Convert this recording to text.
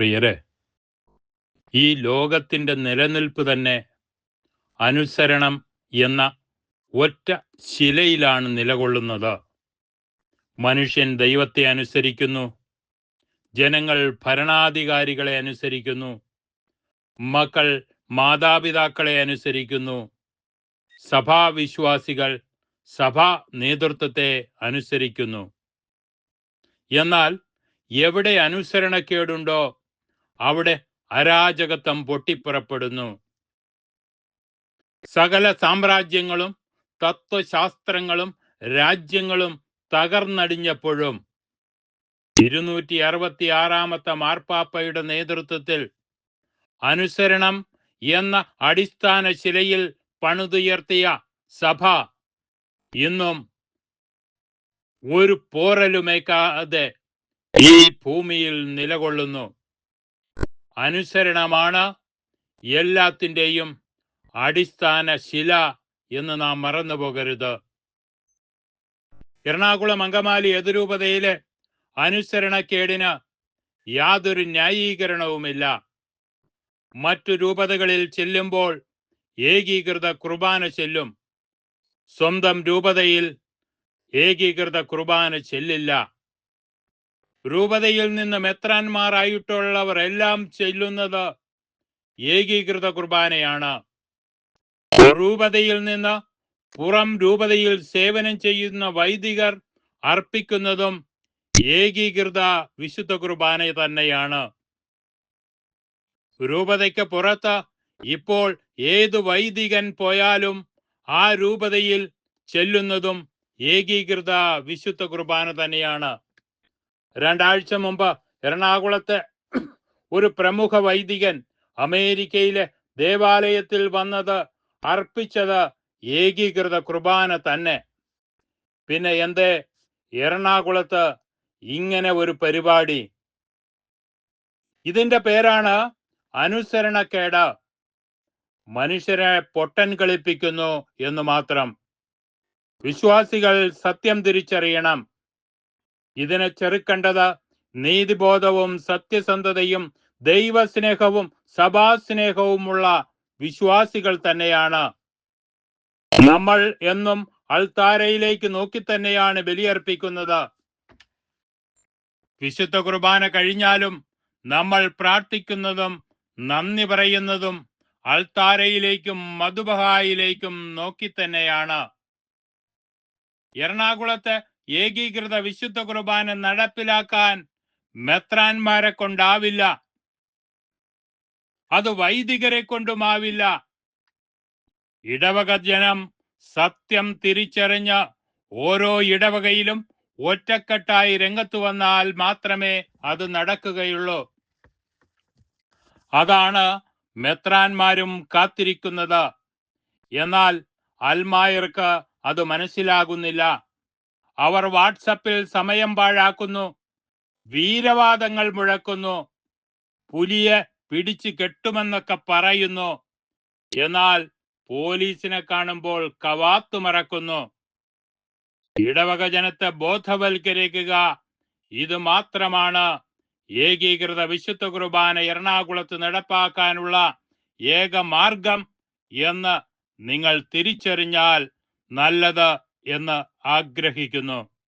പ്രിയരെ ഈ ലോകത്തിന്റെ നിലനിൽപ്പ് തന്നെ അനുസരണം എന്ന ഒറ്റ ശിലയിലാണ് നിലകൊള്ളുന്നത്. മനുഷ്യൻ ദൈവത്തെ അനുസരിക്കുന്നു ജനങ്ങൾ ഭരണാധികാരികളെ അനുസരിക്കുന്നു മക്കൾ മാതാപിതാക്കളെ അനുസരിക്കുന്നു സഭാവിശ്വാസികൾ സഭാ നേതൃത്വത്തെ അനുസരിക്കുന്നു. എന്നാൽ എവിടെ അനുസരണക്കേടുണ്ടോ അവിടെ അരാജകത്വം പൊട്ടിപ്പുറപ്പെടുന്നു. സകല സാമ്രാജ്യങ്ങളും തത്വശാസ്ത്രങ്ങളും രാജ്യങ്ങളും തകർന്നടിഞ്ഞപ്പോഴും ഇരുന്നൂറ്റി അറുപത്തി ആറാമത്തെ മാർപ്പാപ്പയുടെ നേതൃത്വത്തിൽ അനുസരണം എന്ന അടിസ്ഥാന ശിലയിൽ പണിതുയർത്തിയ സഭ ഇന്നും ഒരു പോറലുമേക്കാതെ ഈ ഭൂമിയിൽ നിലകൊള്ളുന്നു. അനുസരണമാണ് എല്ലാത്തിന്റെയും അടിസ്ഥാന ശില എന്ന് നാം മറന്നു പോകരുത്. എറണാകുളം അങ്കമാലി എതിരൂപതയിലെ അനുസരണക്കേടിന് യാതൊരു ന്യായീകരണവുമില്ല. മറ്റു രൂപതകളിൽ ചെല്ലുമ്പോൾ ഏകീകൃത കുർബാന ചെല്ലും. സ്വന്തം രൂപതയിൽ ഏകീകൃത കുർബാന ചെല്ലില്ല. രൂപതയിൽ നിന്ന് മെത്രാന്മാരായിട്ടുള്ളവർ എല്ലാം ചെല്ലുന്നത് ഏകീകൃത കുർബാനയാണ്. രൂപതയിൽ നിന്ന് പുറം രൂപതയിൽ സേവനം ചെയ്യുന്ന വൈദികർ അർപ്പിക്കുന്നതും ഏകീകൃത വിശുദ്ധ കുർബാന തന്നെയാണ്. രൂപതയ്ക്ക് പുറത്ത് ഇപ്പോൾ ഏത് വൈദികൻ പോയാലും ആ രൂപതയിൽ ചെല്ലുന്നതും ഏകീകൃത വിശുദ്ധ കുർബാന തന്നെയാണ്. രണ്ടാഴ്ച മുമ്പ് എറണാകുളത്തെ ഒരു പ്രമുഖ വൈദികൻ അമേരിക്കയിലെ ദേവാലയത്തിൽ വന്നത് അർപ്പിച്ചത് ഏകീകൃത കുർബാന തന്നെ. പിന്നെ എന്തേ? എറണാകുളത്ത് ഇങ്ങനെ ഒരു പരിപാടി. ഇതിന്റെ പേരാണ് അനുസരണക്കേട്. മനുഷ്യരെ പൊട്ടൻ കളിപ്പിക്കുന്നു എന്ന് മാത്രം. വിശ്വാസികൾ സത്യം തിരിച്ചറിയണം. ഇതിനെ ചെറുക്കേണ്ടത്. നീതിബോധവും സത്യസന്ധതയും ദൈവസ്നേഹവും സഭാസ്നേഹവുമുള്ള വിശ്വാസികൾ തന്നെയാണ്. നമ്മൾ എന്നും അൾത്താരയിലേക്ക് നോക്കി തന്നെയാണ് ബലിയർപ്പിക്കുന്നത്. വിശുദ്ധ കുർബാന കഴിഞ്ഞാലും നമ്മൾ പ്രാർത്ഥിക്കുന്നതും നന്ദി പറയുന്നതും അൾത്താരയിലേക്കും മധുബഹായിലേക്കും നോക്കി തന്നെയാണ്. എറണാകുളത്ത് ഏകീകൃത വിശുദ്ധ കുർബാന നടപ്പിലാക്കാൻ മെത്രാന്മാരെ കൊണ്ടാവില്ല. അത് വൈദികരെ കൊണ്ടുമാവില്ല. ഇടവക ജനം സത്യം തിരിച്ചറിഞ്ഞ ഓരോ ഇടവകയിലും ഒറ്റക്കെട്ടായി രംഗത്തു വന്നാൽ മാത്രമേ അത് നടക്കുകയുള്ളൂ. അതാണ് മെത്രാന്മാരും കാത്തിരിക്കുന്നത്. എന്നാൽ അൽമായർക്ക് അത് മനസ്സിലാകുന്നില്ല. അവർ വാട്സപ്പിൽ സമയം പാഴാക്കുന്നു. വീരവാദങ്ങൾ മുഴക്കുന്നു. പുലിയെ പിടിച്ചു കെട്ടുമെന്നൊക്കെ പറയുന്നു. എന്നാൽ പോലീസിനെ കാണുമ്പോൾ കവാത്തു മറക്കുന്നു. ഇടവക ജനത്തെ ബോധവൽക്കരിക്കുക. ഇത് മാത്രമാണ് ഏകീകൃത വിശുദ്ധ കുർബാന എറണാകുളത്ത് നടപ്പാക്കാനുള്ള ഏക മാർഗം എന്ന് നിങ്ങൾ തിരിച്ചറിഞ്ഞാൽ നല്ലത് എന്ന് ആഗ്രഹിക്കുന്നു.